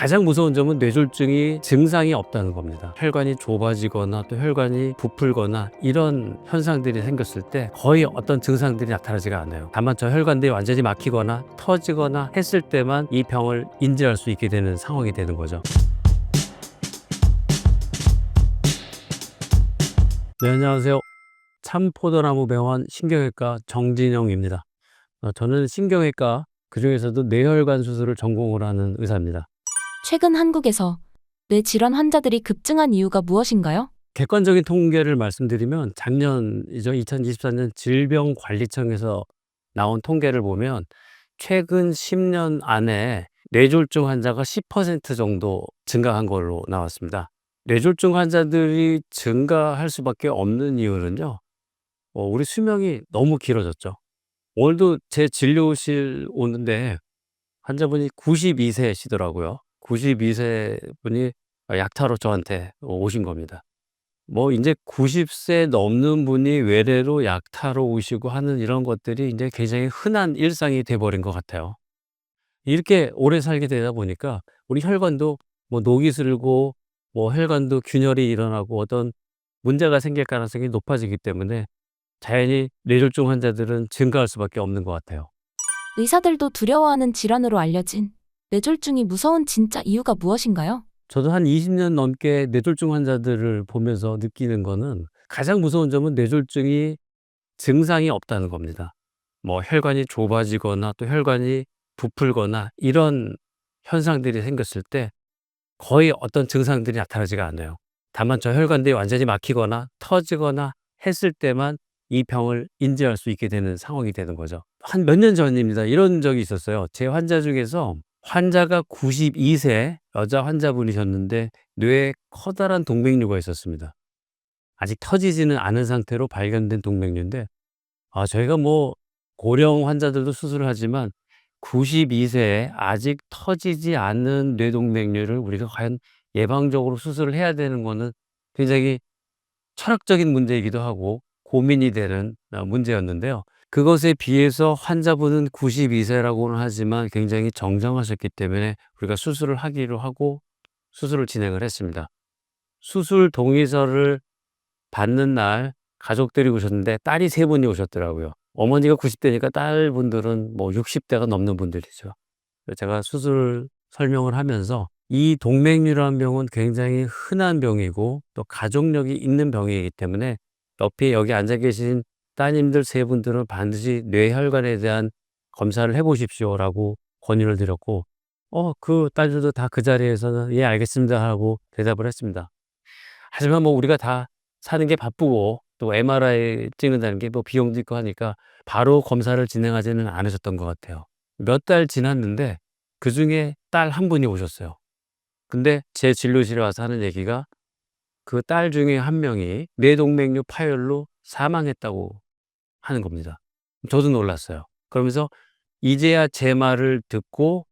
가장 무서운 점은 뇌졸중이 증상이 없다는 겁니다. 혈관이 좁아지거나 또 혈관이 부풀거나 이런 현상들이 생겼을 때 거의 어떤 증상들이 나타나지가 않아요. 다만 저 혈관들이 완전히 막히거나 터지거나 했을 때만 이 병을 인지할 수 있게 되는 상황이 되는 거죠. 네, 안녕하세요. 참포도나무 병원 신경외과 정진영입니다. 어, 저는 신경외과 그중에서도 뇌혈관 수술을 전공을 하는 의사입니다. 최근 한국에서 뇌 질환 환자들이 급증한 이유가 무엇인가요? 객관적인 통계를 말씀드리면 작년이죠. 2024년 질병관리청에서 나온 통계를 보면 최근 10년 안에 뇌졸중 환자가 10% 정도 증가한 걸로 나왔습니다. 뇌졸중 환자들이 증가할 수밖에 없는 이유는요. 어, 우리 수명이 너무 길어졌죠. 오늘도 제 진료실 오는데 환자분이 92세시더라고요. 92세 분이 약타로 저한테 오신 겁니다. 뭐 이제 90세 넘는 분이 외래로 약타로 오시고 하는 이런 것들이 이제 굉장히 흔한 일상이 돼 버린 것 같아요. 이렇게 오래 살게 되다 보니까 우리 혈관도 뭐 녹이 슬고 뭐 혈관도 균열이 일어나고 어떤 문제가 생길 가능성이 높아지기 때문에 자연히 뇌졸중 환자들은 증가할 수밖에 없는 것 같아요. 의사들도 두려워하는 질환으로 알려진 뇌졸중이 무서운 진짜 이유가 무엇인가요? 저도 한 20년 넘게 뇌졸중 환자들을 보면서 느끼는 거는 가장 무서운 점은 뇌졸중이 증상이 없다는 겁니다. 뭐 혈관이 좁아지거나 또 혈관이 부풀거나 이런 현상들이 생겼을 때 거의 어떤 증상들이 나타나지가 않아요. 다만 저 혈관들이 완전히 막히거나 터지거나 했을 때만 이 병을 인지할 수 있게 되는 상황이 되는 거죠. 한 몇 년 전입니다. 이런 적이 있었어요. 제 환자 중에서 환자가 92세 여자 환자분이셨는데 뇌에 커다란 동맥류가 있었습니다. 아직 터지지는 않은 상태로 발견된 동맥류인데 아, 저희가 뭐 고령 환자들도 수술을 하지만 92세에 아직 터지지 않은 뇌동맥류를 우리가 과연 예방적으로 수술을 해야 되는 거는 굉장히 철학적인 문제이기도 하고 고민이 되는 어, 문제였는데요. 그것에 비해서 환자분은 92세라고는 하지만 굉장히 정정하셨기 때문에 우리가 수술을 하기로 하고 수술을 진행을 했습니다. 수술 동의서를 받는 날 가족들이 오셨는데 딸이 세 분이 오셨더라고요. 어머니가 90대니까 딸분들은 뭐 60대가 넘는 분들이죠. 제가 수술 설명을 하면서 이 동맥류라는 병은 굉장히 흔한 병이고 또 가족력이 있는 병이기 때문에 옆에 여기 앉아 계신 따님들 세 분들은 반드시 뇌혈관에 대한 검사를 해보십시오라고 권유를 드렸고, 어, 그 딸들도 다 그 자리에서는 예, 알겠습니다 하고 대답을 했습니다. 하지만 뭐 우리가 다 사는 게 바쁘고 또 MRI 찍는다는 게 뭐 비용도 있고 하니까 바로 검사를 진행하지는 않으셨던 것 같아요. 몇 달 지났는데 그 중에 딸 한 분이 오셨어요. 근데 제 진료실에 와서 하는 얘기가 그 딸 중에 한 명이 뇌동맥류 파열로 사망했다고 하는 겁니다. 저도 놀랐어요. 그러면서 이제야 제 말을 듣고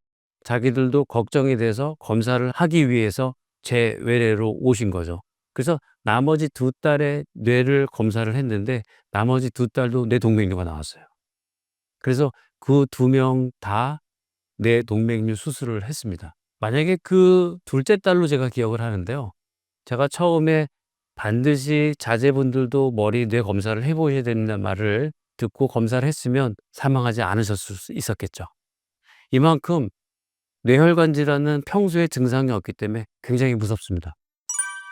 자기들도 걱정이 돼서 검사를 하기 위해서 제 외래로 오신 거죠. 그래서 나머지 두 딸의 뇌를 검사를 했는데 나머지 두 딸도 뇌 동맥류가 나왔어요. 그래서 그 두 명 다 뇌 동맥류 수술을 했습니다. 만약에 그 둘째 딸로 제가 기억을 하는데요. 제가 처음에 반드시 자제분들도 머리 뇌 검사를 해보셔야 된다는 말을 듣고 검사를 했으면 사망하지 않으셨을 수 있었겠죠. 이만큼 뇌혈관 질환은 평소에 증상이 없기 때문에 굉장히 무섭습니다.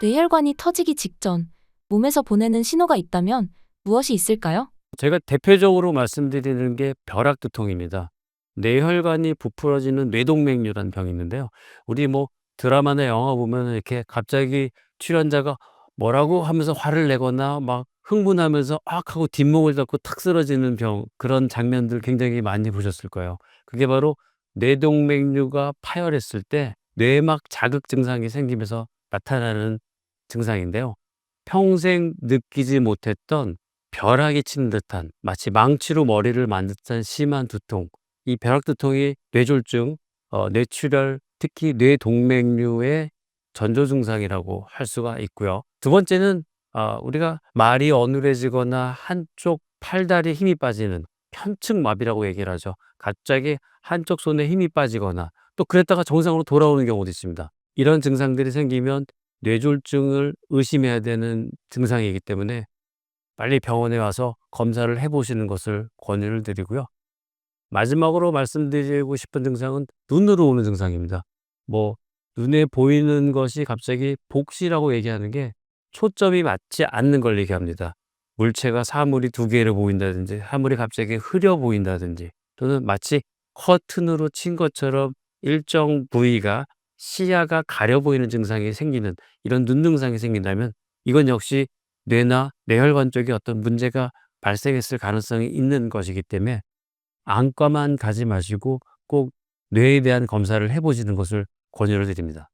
뇌혈관이 터지기 직전 몸에서 보내는 신호가 있다면 무엇이 있을까요? 제가 대표적으로 말씀드리는 게 벼락두통입니다. 뇌혈관이 부풀어지는 뇌동맥류라는 병이 있는데요. 우리 뭐 드라마나 영화 보면 이렇게 갑자기 출연자가 뭐라고 하면서 화를 내거나 막 흥분하면서 악 하고 뒷목을 잡고 탁 쓰러지는 병 그런 장면들 굉장히 많이 보셨을 거예요. 그게 바로 뇌동맥류가 파열했을 때 뇌막 자극 증상이 생기면서 나타나는 증상인데요. 평생 느끼지 못했던 벼락이 친 듯한 마치 망치로 머리를 만 듯한 심한 두통. 이 벼락 두통이 뇌졸중, 어, 뇌출혈, 특히 뇌동맥류의 전조 증상이라고 할 수가 있고요. 두 번째는 어, 우리가 말이 어눌해지거나 한쪽 팔다리에 힘이 빠지는 편측 마비라고 얘기를 하죠. 갑자기 한쪽 손에 힘이 빠지거나 또 그랬다가 정상으로 돌아오는 경우도 있습니다. 이런 증상들이 생기면 뇌졸중을 의심해야 되는 증상이기 때문에 빨리 병원에 와서 검사를 해 보시는 것을 권유를 드리고요. 마지막으로 말씀드리고 싶은 증상은 눈으로 오는 증상입니다. 뭐 눈에 보이는 것이 갑자기 복시라고 얘기하는 게 초점이 맞지 않는 걸 얘기합니다. 물체가 사물이 두 개로 보인다든지 사물이 갑자기 흐려 보인다든지 또는 마치 커튼으로 친 것처럼 일정 부위가 시야가 가려 보이는 증상이 생기는 이런 눈 증상이 생긴다면 이건 역시 뇌나 뇌혈관 쪽에 어떤 문제가 발생했을 가능성이 있는 것이기 때문에 안과만 가지 마시고 꼭 뇌에 대한 검사를 해 보시는 것을 권유를 드립니다.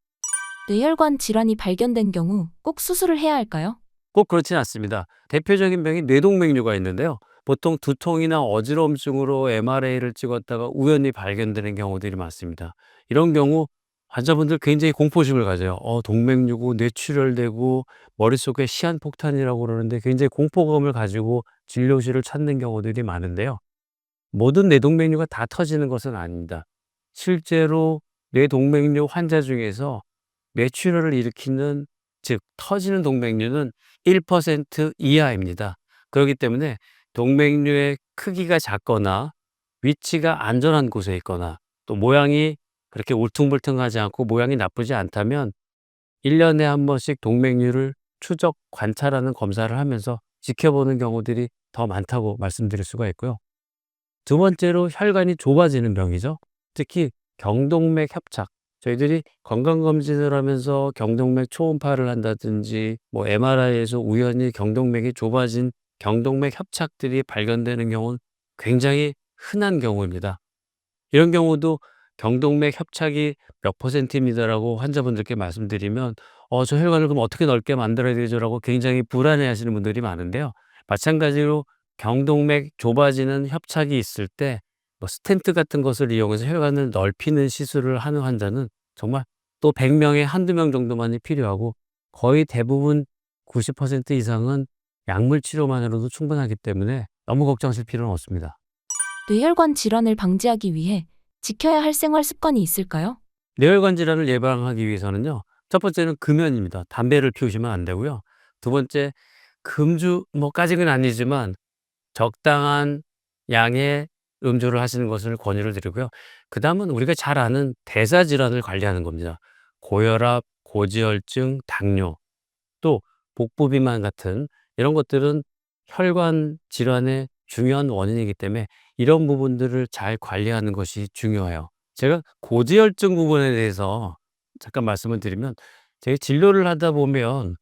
뇌혈관 질환이 발견된 경우 꼭 수술을 해야 할까요? 꼭 그렇진 않습니다. 대표적인 병이 뇌동맥류가 있는데요. 보통 두통이나 어지러움증으로 MRI를 찍었다가 우연히 발견되는 경우들이 많습니다. 이런 경우 환자분들 굉장히 공포심을 가져요. 어, 동맥류고 뇌출혈되고 머릿속에 시한폭탄이라고 그러는데 굉장히 공포감을 가지고 진료실을 찾는 경우들이 많은데요. 모든 뇌동맥류가 다 터지는 것은 아닙니다. 실제로 뇌동맥류 환자 중에서 뇌출혈을 일으키는 즉 터지는 동맥류는 1% 이하입니다. 그렇기 때문에 동맥류의 크기가 작거나 위치가 안전한 곳에 있거나 또 모양이 그렇게 울퉁불퉁하지 않고 모양이 나쁘지 않다면 1년에 한 번씩 동맥류를 추적 관찰하는 검사를 하면서 지켜보는 경우들이 더 많다고 말씀드릴 수가 있고요. 두 번째로 혈관이 좁아지는 병이죠. 특히 경동맥 협착. 저희들이 건강검진을 하면서 경동맥 초음파를 한다든지 뭐 MRI에서 우연히 경동맥이 좁아진 경동맥 협착들이 발견되는 경우는 굉장히 흔한 경우입니다. 이런 경우도 경동맥 협착이 몇 퍼센트입니다라고 환자분들께 말씀드리면 어, 저 혈관을 그럼 어떻게 넓게 만들어야 되죠라고 굉장히 불안해 하시는 분들이 많은데요. 마찬가지로 경동맥 좁아지는 협착이 있을 때 뭐 스텐트 같은 것을 이용해서 혈관을 넓히는 시술을 하는 환자는 정말 또 100명에 한두 명 정도만이 필요하고 거의 대부분 90% 이상은 약물 치료만으로도 충분하기 때문에 너무 걱정하실 필요는 없습니다. 뇌혈관 질환을 방지하기 위해 지켜야 할 생활 습관이 있을까요? 뇌혈관 질환을 예방하기 위해서는요. 첫 번째는 금연입니다. 담배를 피우시면 안 되고요. 두 번째 금주 뭐까지는 아니지만 적당한 양의 음주를 하시는 것을 권유를 드리고요. 그 다음은 우리가 잘 아는 대사 질환을 관리하는 겁니다. 고혈압, 고지혈증, 당뇨, 또 복부 비만 같은 이런 것들은 혈관 질환의 중요한 원인이기 때문에 이런 부분들을 잘 관리하는 것이 중요해요. 제가 고지혈증 부분에 대해서 잠깐 말씀을 드리면 제가 진료를 하다 보면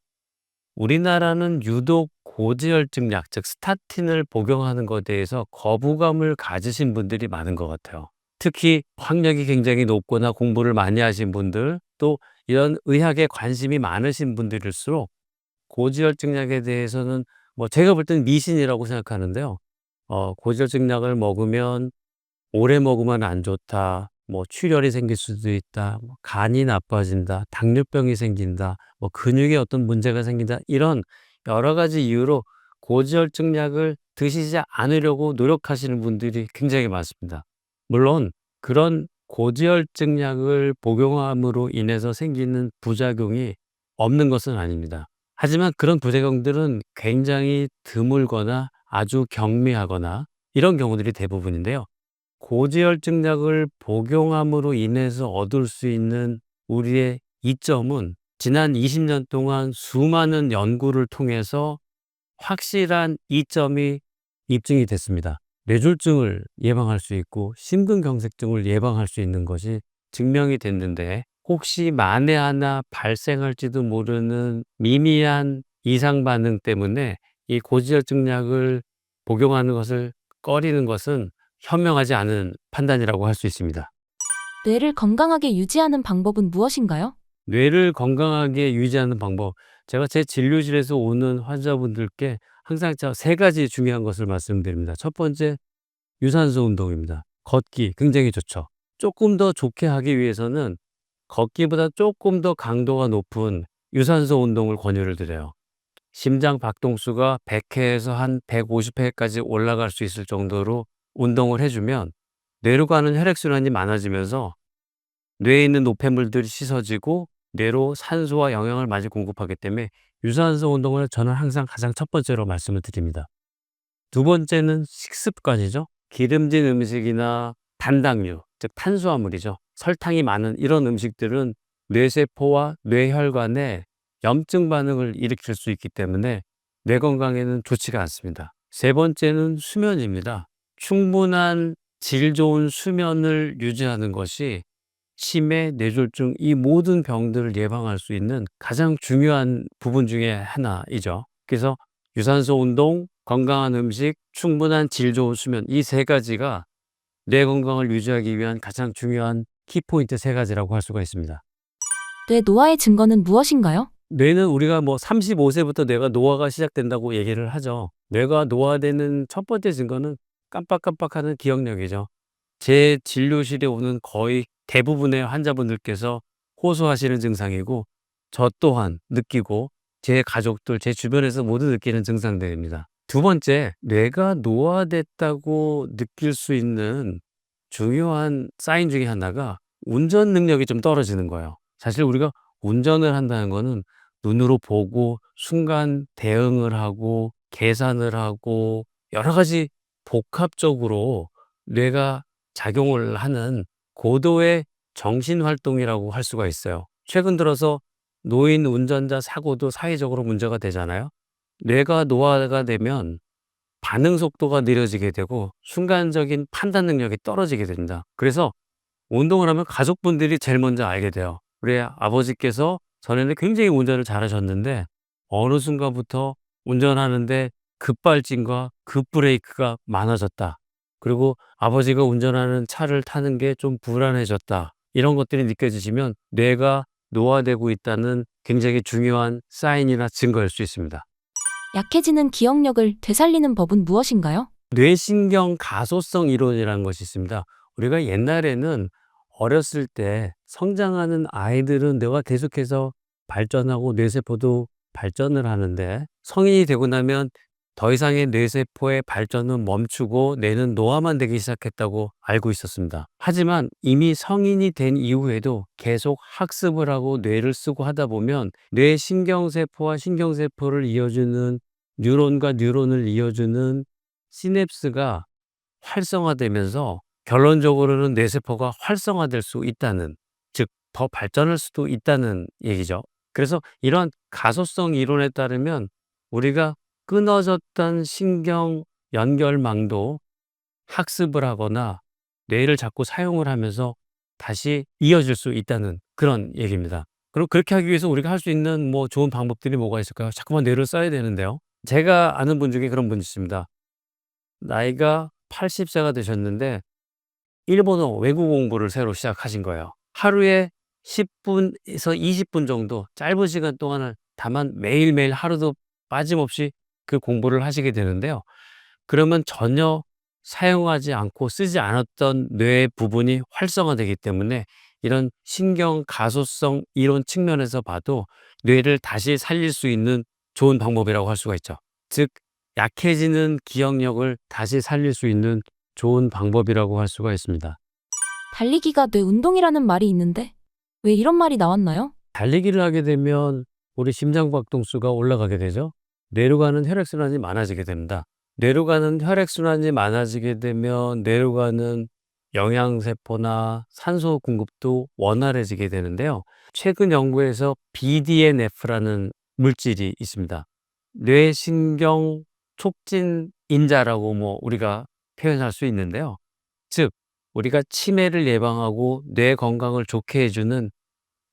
우리나라는 유독 고지혈증 약, 즉 스타틴을 복용하는 것에 대해서 거부감을 가지신 분들이 많은 것 같아요. 특히 학력이 굉장히 높거나 공부를 많이 하신 분들, 또 이런 의학에 관심이 많으신 분들일수록 고지혈증 약에 대해서는 뭐 제가 볼 때는 미신이라고 생각하는데요. 어, 고지혈증 약을 먹으면 오래 먹으면 안 좋다. 뭐 출혈이 생길 수도 있다. 뭐 간이 나빠진다. 당뇨병이 생긴다. 뭐 근육에 어떤 문제가 생긴다. 이런 여러 가지 이유로 고지혈증 약을 드시지 않으려고 노력하시는 분들이 굉장히 많습니다. 물론 그런 고지혈증 약을 복용함으로 인해서 생기는 부작용이 없는 것은 아닙니다. 하지만 그런 부작용들은 굉장히 드물거나 아주 경미하거나 이런 경우들이 대부분인데요. 고지혈증 약을 복용함으로 인해서 얻을 수 있는 우리의 이점은 지난 20년 동안 수많은 연구를 통해서 확실한 이점이 입증이 됐습니다. 뇌졸중을 예방할 수 있고 심근경색증을 예방할 수 있는 것이 증명이 됐는데 혹시 만에 하나 발생할지도 모르는 미미한 이상 반응 때문에 이 고지혈증 약을 복용하는 것을 꺼리는 것은 현명하지 않은 판단이라고 할 수 있습니다. 뇌를 건강하게 유지하는 방법은 무엇인가요? 뇌를 건강하게 유지하는 방법. 제가 제 진료실에서 오는 환자분들께 항상 저세 가지 중요한 것을 말씀드립니다. 첫 번째, 유산소 운동입니다. 걷기 굉장히 좋죠. 조금 더 좋게 하기 위해서는 걷기보다 조금 더 강도가 높은 유산소 운동을 권유를 드려요. 심장 박동수가 100회에서 한 150회까지 올라갈 수 있을 정도로 운동을 해주면 뇌로 가는 혈액순환이 많아지면서 뇌에 있는 노폐물들이 씻어지고 뇌로 산소와 영양을 많이 공급하기 때문에 유산소 운동을 저는 항상 가장 첫 번째로 말씀을 드립니다. 두 번째는 식습관이죠. 기름진 음식이나 단당류, 즉 탄수화물이죠. 설탕이 많은 이런 음식들은 뇌세포와 뇌혈관에 염증 반응을 일으킬 수 있기 때문에 뇌 건강에는 좋지가 않습니다. 세 번째는 수면입니다. 충분한 질 좋은 수면을 유지하는 것이 치매, 뇌졸중 이 모든 병들을 예방할 수 있는 가장 중요한 부분 중에 하나이죠. 그래서 유산소 운동, 건강한 음식, 충분한 질 좋은 수면 이 세 가지가 뇌 건강을 유지하기 위한 가장 중요한 키포인트 세 가지라고 할 수가 있습니다. 뇌 노화의 증거는 무엇인가요? 뇌는 우리가 뭐 35세부터 뇌가 노화가 시작된다고 얘기를 하죠. 뇌가 노화되는 첫 번째 증거는 깜빡깜빡하는 기억력이죠. 제 진료실에 오는 거의 대부분의 환자분들께서 호소하시는 증상이고 저 또한 느끼고 제 가족들, 제 주변에서 모두 느끼는 증상들입니다. 두 번째, 뇌가 노화됐다고 느낄 수 있는 중요한 사인 중에 하나가 운전 능력이 좀 떨어지는 거예요. 사실 우리가 운전을 한다는 거는 눈으로 보고 순간 대응을 하고 계산을 하고 여러 가지 복합적으로 뇌가 작용을 하는 고도의 정신 활동이라고 할 수가 있어요. 최근 들어서 노인 운전자 사고도 사회적으로 문제가 되잖아요. 뇌가 노화가 되면 반응 속도가 느려지게 되고 순간적인 판단 능력이 떨어지게 됩니다. 그래서 운동을 하면 가족분들이 제일 먼저 알게 돼요. 우리 아버지께서 전에는 굉장히 운전을 잘하셨는데 어느 순간부터 운전하는데 급발진과 급브레이크가 많아졌다. 그리고 아버지가 운전하는 차를 타는 게 좀 불안해졌다. 이런 것들이 느껴지시면 뇌가 노화되고 있다는 굉장히 중요한 사인이나 증거일 수 있습니다. 약해지는 기억력을 되살리는 법은 무엇인가요? 뇌신경 가소성 이론이라는 것이 있습니다. 우리가 옛날에는 어렸을 때 성장하는 아이들은 뇌가 계속해서 발전하고 뇌세포도 발전을 하는데 성인이 되고 나면 더 이상의 뇌세포의 발전은 멈추고 뇌는 노화만 되기 시작했다고 알고 있었습니다. 하지만 이미 성인이 된 이후에도 계속 학습을 하고 뇌를 쓰고 하다 보면 뇌 신경세포와 신경세포를 이어주는 뉴론과 뉴론을 이어주는 시냅스가 활성화되면서 결론적으로는 뇌세포가 활성화될 수 있다는, 즉, 더 발전할 수도 있다는 얘기죠. 그래서 이런 가소성 이론에 따르면 우리가 끊어졌던 신경 연결망도 학습을 하거나 뇌를 자꾸 사용을 하면서 다시 이어질 수 있다는 그런 얘기입니다. 그럼 그렇게 하기 위해서 우리가 할 수 있는 뭐 좋은 방법들이 뭐가 있을까요? 자꾸만 뇌를 써야 되는데요. 제가 아는 분 중에 그런 분이 있습니다. 나이가 80세가 되셨는데 일본어 외국 공부를 새로 시작하신 거예요. 하루에 10분에서 20분 정도 짧은 시간 동안을 다만 매일매일 하루도 빠짐없이 그 공부를 하시게 되는데요. 그러면 전혀 사용하지 않고 쓰지 않았던 뇌 부분이 활성화되기 때문에 이런 신경 가소성 이론 측면에서 봐도 뇌를 다시 살릴 수 있는 좋은 방법이라고 할 수가 있죠. 즉, 약해지는 기억력을 다시 살릴 수 있는 좋은 방법이라고 할 수가 있습니다. 달리기가 뇌 운동이라는 말이 있는데 왜 이런 말이 나왔나요? 달리기를 하게 되면 우리 심장박동수가 올라가게 되죠. 뇌로 가는 혈액순환이 많아지게 됩니다. 뇌로 가는 혈액순환이 많아지게 되면 뇌로 가는 영양세포나 산소 공급도 원활해지게 되는데요. 최근 연구에서 BDNF라는 물질이 있습니다. 뇌신경 촉진 인자라고 뭐 우리가 표현할 수 있는데요. 즉, 우리가 치매를 예방하고 뇌 건강을 좋게 해주는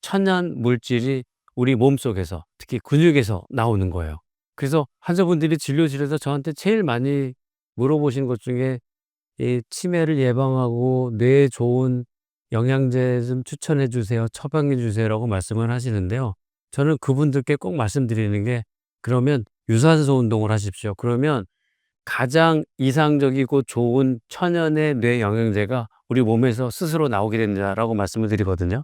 천연 물질이 우리 몸 속에서 특히 근육에서 나오는 거예요. 그래서 환자분들이 진료실에서 저한테 제일 많이 물어보신 것 중에 이 치매를 예방하고 뇌에 좋은 영양제 좀 추천해 주세요. 처방해 주세요라고 말씀을 하시는데요. 저는 그분들께 꼭 말씀드리는 게 그러면 유산소 운동을 하십시오. 그러면 가장 이상적이고 좋은 천연의 뇌 영양제가 우리 몸에서 스스로 나오게 된다라고 말씀을 드리거든요.